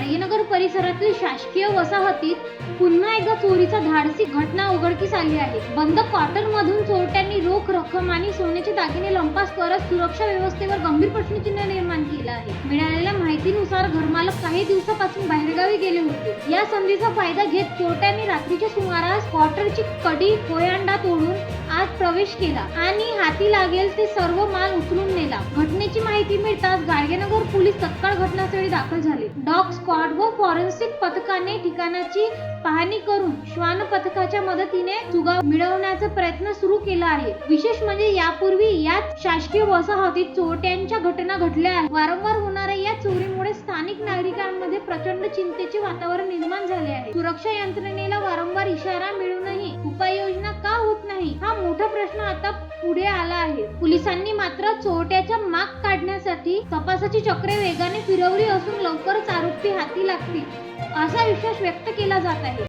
गाडगेनगर परिसरातील शासकीय वसाहतीत पुन्हा एकदा चोरीचा धाडसी घटना उघडकीस आली आहे. बंद क्वार्टर मधून चोरट्यांनी रोख रक्कम आणि सोन्याचे दागिने लंपास करत सुरक्षा व्यवस्थेवर गंभीर प्रश्नचिन्ह निर्माण केलं आहे. मिळालेल्या माहितीनुसार घरमालक काही दिवसापासून बाहेरगावी गेले होते. या संधीचा फायदा घेत चोरट्यांनी रात्रीच्या सुमारास क्वार्टरची कडी कोयांडा तोडून आत प्रवेश केला आणि हाती लागेल ते सर्व माल उचलून नेला. घटनेची माहिती मिळताच गाडगेनगर पोलीस तत्काळ घटनास्थळी दाखल झाले. डॉग स्क्वॉड व फॉरेन्सिक पथकाने ठिकाणाची पाहणी करून श्वान पथकाच्या मदतीने सुगाव मिळवण्याचा प्रयत्न सुरू केला आहे. विशेष म्हणजे यापूर्वी याच शासकीय वसाहतीत चोरट्यांच्या घटना घडल्या आहेत. वारंवार होणाऱ्या या चोरीमुळे स्थानिक नागरिकांमध्ये प्रचंड चिंतेचे वातावरण निर्माण झाले आहे. सुरक्षा यंत्रणेला वारंवार इशारा मिळूनही उपाययोजना मोठा प्रश्न आता पुढे आला आहे. पोलिसांनी मात्र चोरट्याच्या माग काढण्यासाठी तपासाची चक्रे वेगाने फिरवली असून लवकरच आरोपी हाती लागतील असा विश्वास व्यक्त केला जात आहे.